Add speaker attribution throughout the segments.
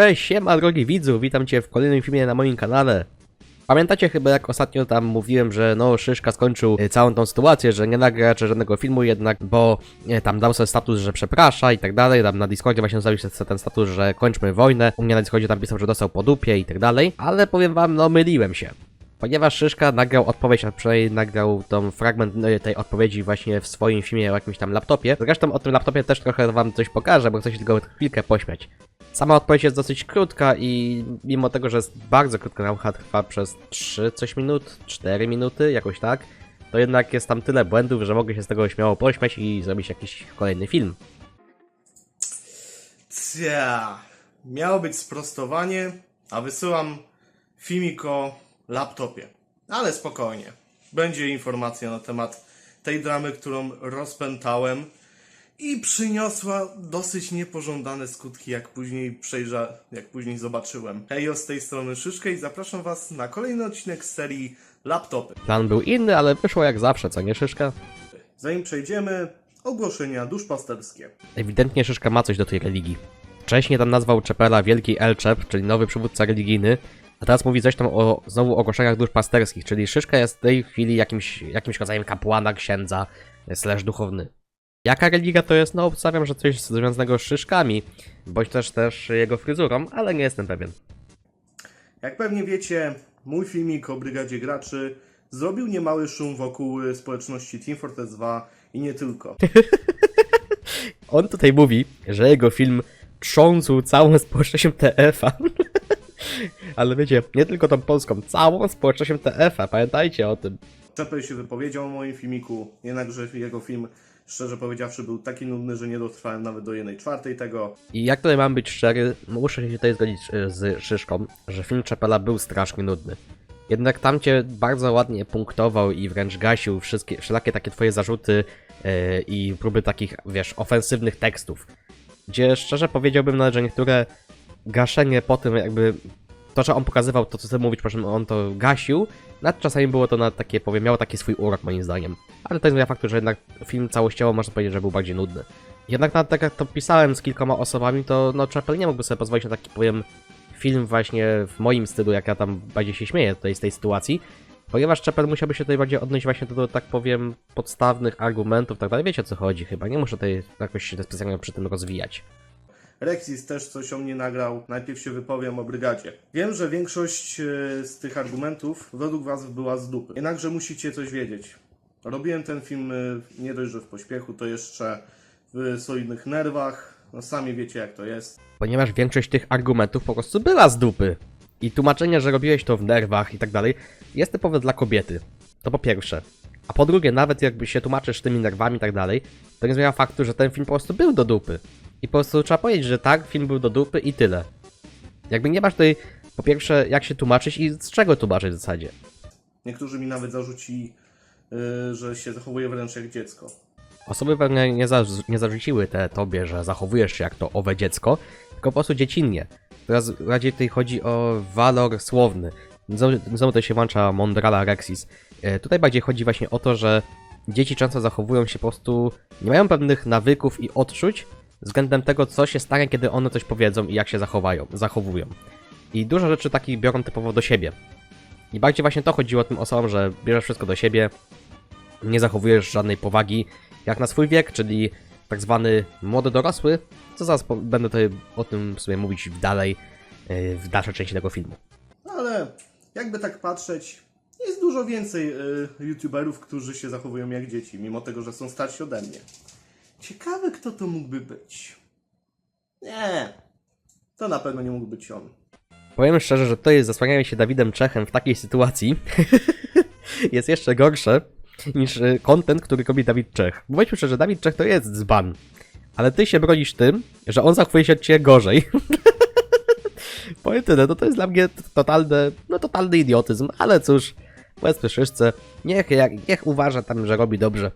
Speaker 1: Cześć, siema drogi widzu, witam cię w kolejnym filmie na moim kanale. Pamiętacie chyba jak ostatnio tam mówiłem, że no Szyszka skończył y, całą tą sytuację, że nie nagra raczej żadnego filmu jednak, bo y, tam dał sobie status, że przeprasza i tak dalej, tam na Discordzie właśnie zostawił sobie ten status, że kończmy wojnę, u mnie na Discordzie tam pisał, że dostał po dupie i tak dalej, ale powiem wam, no myliłem się. Ponieważ Szyszka nagrał odpowiedź, a przynajmniej nagrał tą fragment y, tej odpowiedzi właśnie w swoim filmie o jakimś tam laptopie. Zresztą o tym laptopie też trochę wam coś pokażę, bo chcę się tylko chwilkę pośmiać. Sama odpowiedź jest dosyć krótka i mimo tego, że jest bardzo krótka, nauka trwa przez 3 coś minut, 4 minuty, jakoś tak, to jednak jest tam tyle błędów, że mogę się z tego śmiało pośmiać i zrobić jakiś kolejny film.
Speaker 2: Cia, miało być sprostowanie, a wysyłam filmik o laptopie. Ale spokojnie. Będzie informacja na temat tej dramy, którą rozpętałem i przyniosła dosyć niepożądane skutki, jak później przejrza, jak później zobaczyłem. Hejo, z tej strony Szyszkę i zapraszam Was na kolejny odcinek z serii Laptopy.
Speaker 1: Plan był inny, ale wyszło jak zawsze, co nie Szyszka?
Speaker 2: Zanim przejdziemy, ogłoszenia duszpasterskie.
Speaker 1: Ewidentnie Szyszka ma coś do tej religii. Wcześniej tam nazwał Czepela Wielki Elczep, czyli nowy przywódca religijny, a teraz mówi coś tam o znowu ogłoszeniach duszpasterskich, czyli Szyszka jest w tej chwili jakimś, jakimś rodzajem kapłana, księdza, slash duchowny. Jaka religia to jest? No obstawiam, że coś związanego z Szyszkami, bądź też też jego fryzurą, ale nie jestem pewien.
Speaker 2: Jak pewnie wiecie, mój filmik o Brygadzie Graczy zrobił niemały szum wokół y, społeczności Team Fortress 2 i nie tylko.
Speaker 1: On tutaj mówi, że jego film trząsł całą społecznością TF-a. Ale wiecie, nie tylko tą polską, całą społecznością TF-a, pamiętajcie o tym.
Speaker 2: Czepel się wypowiedział o moim filmiku, jednakże jego film, szczerze powiedziawszy, był taki nudny, że nie dotrwałem nawet do jednej czwartej tego.
Speaker 1: I jak tutaj mam być szczery, muszę się tutaj zgodzić e, z Szyszką, że film Czepela był strasznie nudny. Jednak tam cię bardzo ładnie punktował i wręcz gasił wszystkie, wszelakie takie twoje zarzuty e, i próby takich, wiesz, ofensywnych tekstów. Gdzie szczerze powiedziałbym nawet, że niektóre gaszenie po tym jakby to, że on pokazywał to, co mówisz, po czym on to gasił, nawet czasami było to na takie, powiem, miało taki swój urok moim zdaniem. Ale to jest zmienia faktu, że jednak film całościowo można powiedzieć, że był bardziej nudny. Jednak nawet tak jak to pisałem z kilkoma osobami, to no Chapel nie mógłby sobie pozwolić na taki, powiem, film właśnie w moim stylu, jak ja tam bardziej się śmieję tutaj z tej sytuacji, ponieważ Chapel musiałby się tutaj bardziej odnieść właśnie do, do tak powiem, podstawnych argumentów, tak dalej. Wiecie o co chodzi chyba, nie muszę tutaj jakoś się specjalnie przy tym rozwijać.
Speaker 2: Rexis też coś o mnie nagrał, najpierw się wypowiem o Brygadzie. Wiem, że większość e, z tych argumentów według Was była z dupy. Jednakże musicie coś wiedzieć. Robiłem ten film e, nie dość, że w pośpiechu, to jeszcze w solidnych nerwach. No sami wiecie jak to jest.
Speaker 1: ponieważ większość tych argumentów po prostu była z dupy. I tłumaczenie, że robiłeś to w nerwach i tak dalej, jest typowe dla kobiety. To po pierwsze. A po drugie, nawet jakby się tłumaczysz tymi nerwami i tak dalej, to nie zmienia faktu, że ten film po prostu był do dupy. I po prostu trzeba powiedzieć, że tak, film był do dupy i tyle. Jakby nie masz tutaj, po pierwsze, jak się tłumaczyć i z czego tłumaczyć w zasadzie.
Speaker 2: Niektórzy mi nawet zarzucili, e, że się zachowuję wręcz jak dziecko.
Speaker 1: Osoby pewnie nie, za, nie zarzuciły te tobie, że zachowujesz się jak to owe dziecko, tylko po prostu dziecinnie. Teraz bardziej tutaj chodzi o walor słowny. Znowu tutaj się włącza Mondrala Rexis. E, Tutaj bardziej chodzi właśnie o to, że dzieci często zachowują się po prostu, nie mają pewnych nawyków i odczuć względem tego, co się stanie, kiedy one coś powiedzą i jak się zachowają, zachowują. I dużo rzeczy takich biorą typowo do siebie. I bardziej właśnie to chodziło tym osobom, że bierzesz wszystko do siebie, nie zachowujesz żadnej powagi jak na swój wiek, czyli tak zwany młody dorosły, co zaraz będę tutaj o tym sobie mówić dalej, yy, w dalszej części tego filmu.
Speaker 2: No ale jakby tak patrzeć, jest dużo więcej y, youtuberów, którzy się zachowują jak dzieci, mimo tego, że są starsi ode mnie. Ciekawe, kto to mógłby być. Nie, to na pewno nie mógł być on.
Speaker 1: Powiem szczerze, że to jest zasłanianie się Dawidem Czechem w takiej sytuacji jest jeszcze gorsze niż y, content, który robi Dawid Czech. Bo Powiedzmy szczerze, Dawid Czech to jest dzban, ale ty się bronisz tym, że on zachowuje się od ciebie gorzej. Powiem tyle, no to jest dla mnie t- totalne, no totalny idiotyzm, ale cóż, powiedzmy Szyszce, niech, niech uważa tam, że robi dobrze.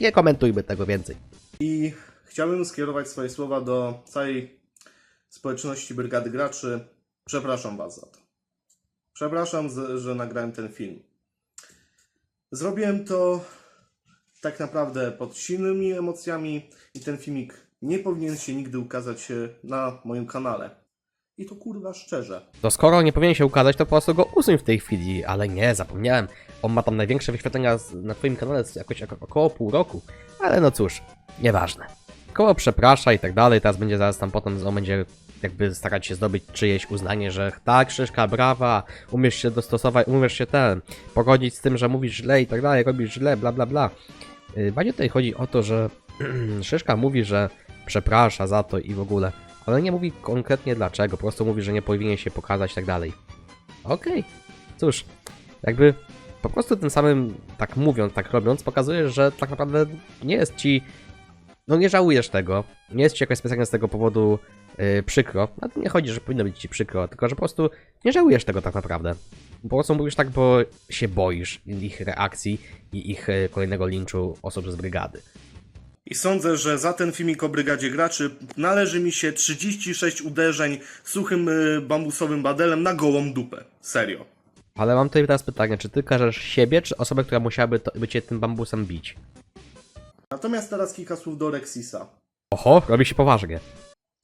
Speaker 1: Nie komentujmy tego więcej.
Speaker 2: I chciałbym skierować swoje słowa do całej społeczności Brygady Graczy. Przepraszam Was za to. Przepraszam, że nagrałem ten film. Zrobiłem to tak naprawdę pod silnymi emocjami i ten filmik nie powinien się nigdy ukazać na moim kanale. I to kurwa szczerze.
Speaker 1: To skoro nie powinien się ukazać, to po prostu go usuń w tej chwili, ale nie, zapomniałem. On ma tam największe wyświetlenia na twoim kanale z jakoś ok- około pół roku. Ale no cóż, nieważne. Koło przeprasza i tak dalej, teraz będzie zaraz tam potem, on będzie jakby starać się zdobyć czyjeś uznanie, że tak, Szyszka, brawa, umiesz się dostosować, umiesz się ten, pogodzić z tym, że mówisz źle i tak dalej, robisz źle, bla bla bla. Yy, Bardziej tutaj chodzi o to, że Szyszka mówi, że przeprasza za to i w ogóle, ale nie mówi konkretnie dlaczego, po prostu mówi, że nie powinien się pokazać i tak dalej. Okej, cóż, jakby po prostu tym samym, tak mówiąc, tak robiąc, pokazujesz, że tak naprawdę nie jest ci, no nie żałujesz tego, nie jest ci jakoś specjalnie z tego powodu yy, przykro, a nie chodzi, że powinno być ci przykro, tylko że po prostu nie żałujesz tego tak naprawdę. Po prostu mówisz tak, bo się boisz ich reakcji i ich e, kolejnego linczu osób z brygady.
Speaker 2: I sądzę, że za ten filmik o Brygadzie Graczy należy mi się 36 uderzeń suchym y, bambusowym badelem na gołą dupę. Serio.
Speaker 1: Ale mam tutaj teraz pytanie, czy ty każesz siebie, czy osobę, która musiałaby to, by cię tym bambusem bić?
Speaker 2: Natomiast teraz kilka słów do Rexisa.
Speaker 1: Oho, robi się poważnie.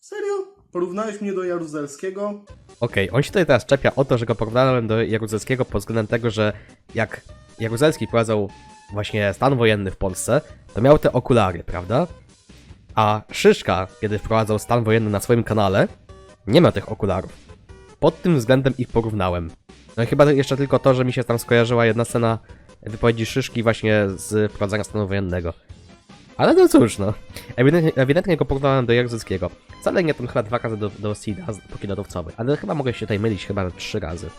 Speaker 2: Serio? Porównałeś mnie do Jaruzelskiego?
Speaker 1: Okej, on się tutaj teraz czepia o to, że go porównałem do Jaruzelskiego pod względem tego, że jak Jaruzelski prowadzał właśnie stan wojenny w Polsce, to miał te okulary, prawda? A Szyszka, kiedy wprowadzał stan wojenny na swoim kanale, nie ma tych okularów. Pod tym względem ich porównałem. No i chyba jeszcze tylko to, że mi się tam skojarzyła jedna scena wypowiedzi Szyszki właśnie z wprowadzania stanu wojennego. Ale no cóż, no. Ewidentnie, ewidentnie go porównałem do Jaruzelskiego. Wcale nie tam chyba dwa razy do, do Sida, póki lodowcowy. Ale chyba mogę się tutaj mylić chyba trzy razy.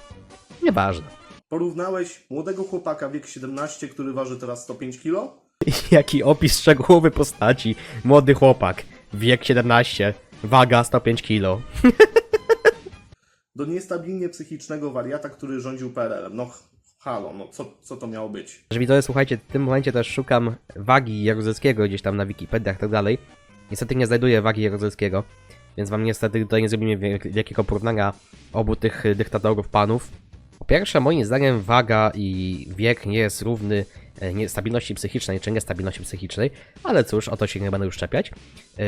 Speaker 1: Nieważne.
Speaker 2: Porównałeś młodego chłopaka wiek 17, który waży teraz 105 kg?
Speaker 1: Jaki opis szczegółowy postaci. Młody chłopak, wiek 17, waga 105 kg.
Speaker 2: do niestabilnie psychicznego wariata, który rządził PRL-em. No halo, no co, co to miało być?
Speaker 1: Że widzowie, słuchajcie, w tym momencie też szukam wagi Jaruzelskiego gdzieś tam na Wikipediach i tak dalej. Niestety nie znajduję wagi Jaruzelskiego, więc wam niestety tutaj nie zrobimy wielkiego porównania obu tych dyktatorów panów. Po pierwsze, moim zdaniem waga i wiek nie jest równy e, stabilności psychicznej czy niestabilności psychicznej, ale cóż, o to się nie będę już czepiać. E,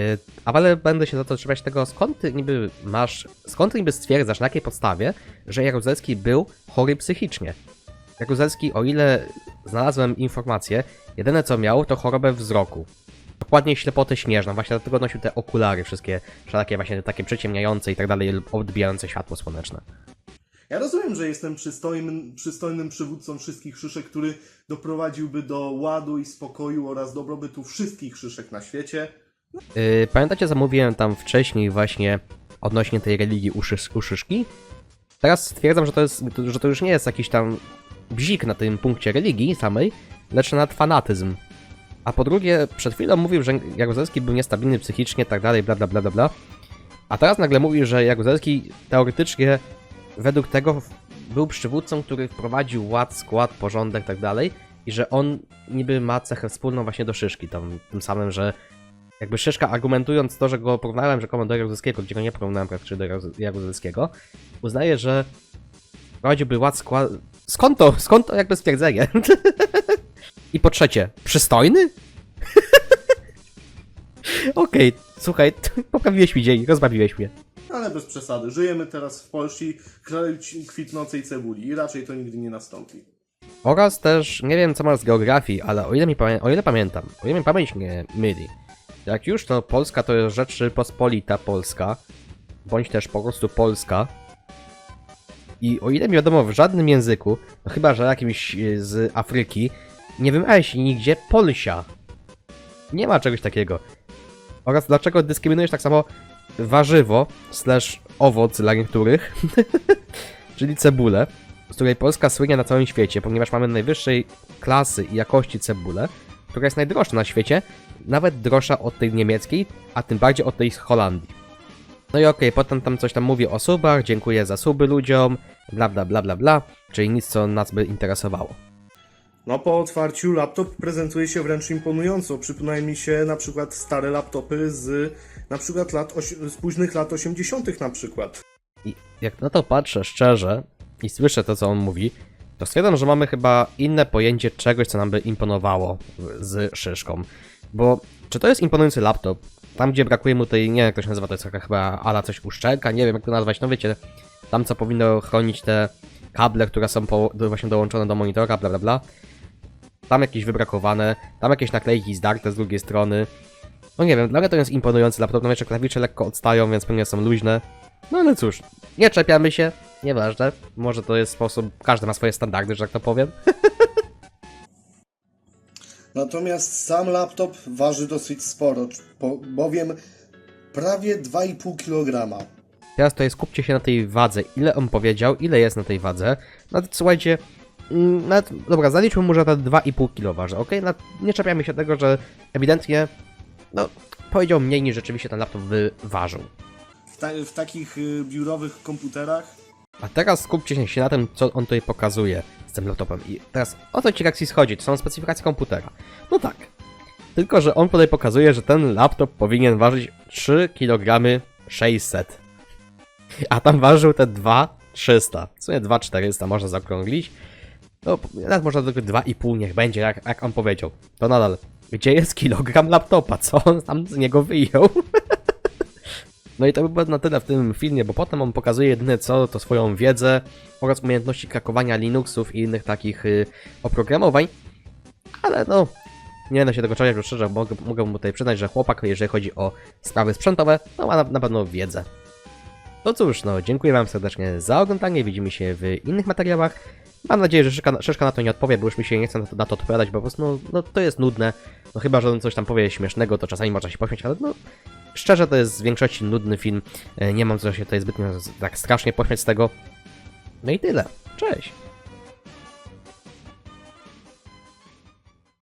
Speaker 1: Ale będę się za to czepiać tego, skąd ty niby masz, skąd ty niby stwierdzasz, na jakiej podstawie, że Jaruzelski był chory psychicznie. Jaruzelski, o ile znalazłem informację, jedyne co miał to chorobę wzroku. Dokładnie ślepotę śnieżną, właśnie dlatego nosił te okulary wszystkie, wszelakie właśnie takie przyciemniające i tak dalej, odbijające światło słoneczne.
Speaker 2: Ja rozumiem, że jestem przystojnym, przystojnym przywódcą wszystkich szyszek, który doprowadziłby do ładu i spokoju oraz dobrobytu wszystkich szyszek na świecie.
Speaker 1: Yy, pamiętacie, co mówiłem tam wcześniej właśnie odnośnie tej religii uszys- uszyszki? Teraz stwierdzam, że to, jest, że to już nie jest jakiś tam bzik na tym punkcie religii samej, lecz nad fanatyzm. A po drugie, przed chwilą mówił, że Jaruzelski był niestabilny psychicznie, tak dalej, bla bla bla bla bla. A teraz nagle mówi, że Jaruzelski teoretycznie według tego był przywódcą, który wprowadził ład, skład, porządek, tak dalej. I że on niby ma cechę wspólną właśnie do Szyszki, tam, tym samym, że jakby Szyszka argumentując to, że go porównałem rzekomo do Jaruzelskiego, gdzie go nie porównałem praktycznie do Jaruzel- Jaruzelskiego, uznaje, że prowadziłby ład skład... Skąd to? Skąd to jakby stwierdzenie? I po trzecie, przystojny? Okej, słuchaj, poprawiłeś mi dzień, rozbawiłeś mnie.
Speaker 2: Ale bez przesady. Żyjemy teraz w Polsce, kwitnącej cebuli i raczej to nigdy nie nastąpi.
Speaker 1: Oraz też, nie wiem co masz z geografii, ale o ile, mi o ile pamiętam, o ile mi pamięć nie myli, jak już to Polska to jest Rzeczypospolita Polska, bądź też po prostu Polska. I o ile mi wiadomo, w żadnym języku, no chyba że jakimś e, z Afryki, nie wymawia się nigdzie Polsia. Nie ma czegoś takiego. Oraz dlaczego dyskryminujesz tak samo warzywo, slash owoc dla niektórych, czyli cebulę, z której Polska słynie na całym świecie, ponieważ mamy najwyższej klasy i jakości cebulę, która jest najdroższa na świecie, nawet droższa od tej niemieckiej, a tym bardziej od tej z Holandii. No i okej, potem tam coś tam mówi o subach, dziękuję za suby ludziom, bla bla bla bla bla, czyli nic co nas by interesowało.
Speaker 2: No po otwarciu laptop prezentuje się wręcz imponująco. Przypominają mi się na przykład stare laptopy z na przykład lat z późnych lat 80. na przykład.
Speaker 1: I jak na to patrzę szczerze i słyszę to, co on mówi, to stwierdzam, że mamy chyba inne pojęcie czegoś, co nam by imponowało z szyszką. Bo czy to jest imponujący laptop? tam gdzie brakuje mu tej, nie wiem jak to się nazywa, to jest chyba ala coś uszczelka, nie wiem jak to nazwać, no wiecie, tam co powinno chronić te kable, które są po, właśnie dołączone do monitora, bla bla bla. Tam jakieś wybrakowane, tam jakieś naklejki zdarte z drugiej strony. No nie wiem, dla mnie to jest imponujący laptop, no jeszcze klawisze lekko odstają, więc pewnie są luźne. No ale cóż, nie czepiamy się, nieważne. Może to jest sposób, każdy ma swoje standardy, że tak to powiem.
Speaker 2: Natomiast sam laptop waży dosyć sporo, po- bowiem prawie 2,5 kg.
Speaker 1: Teraz tutaj skupcie się na tej wadze. Ile on powiedział, ile jest na tej wadze. No to słuchajcie, nawet, dobra, zaliczmy mu, że te 2,5 kg waży, ok? No, nie czepiamy się tego, że ewidentnie, no, powiedział mniej niż rzeczywiście ten laptop wyważył.
Speaker 2: W, ta, w takich y, biurowych komputerach
Speaker 1: A teraz skupcie się na tym, co on tutaj pokazuje z tym laptopem. I teraz o co ci Rexis chodzi? To są specyfikacje komputera. No tak. Tylko, że on tutaj pokazuje, że ten laptop powinien ważyć 3 kg 600. A tam ważył te 2,300. W sumie 2,400 można zaokrąglić. No, nawet można tylko 2,5 niech będzie, jak, jak on powiedział. To nadal. Gdzie jest kilogram laptopa? Co on tam z niego wyjął? No i to by było na tyle w tym filmie, bo potem on pokazuje jedyne co, to swoją wiedzę oraz umiejętności krakowania Linuxów i innych takich y, oprogramowań. Ale no, nie będę się tego bo szczerze mogę, mogę mu tutaj przyznać, że chłopak, jeżeli chodzi o sprawy sprzętowe, no ma na, na pewno wiedzę. No cóż, no dziękuję wam serdecznie za oglądanie, widzimy się w innych materiałach. Mam nadzieję, że Szyszka na to nie odpowie, bo już mi się nie chce na to, na to odpowiadać, bo po prostu no, no to jest nudne. No chyba, że on coś tam powie śmiesznego, to czasami można się pośmiać, ale no Szczerze, to jest w większości nudny film. E, Nie mam co się tutaj zbytnio tak strasznie pośmiać z tego. No i tyle. Cześć.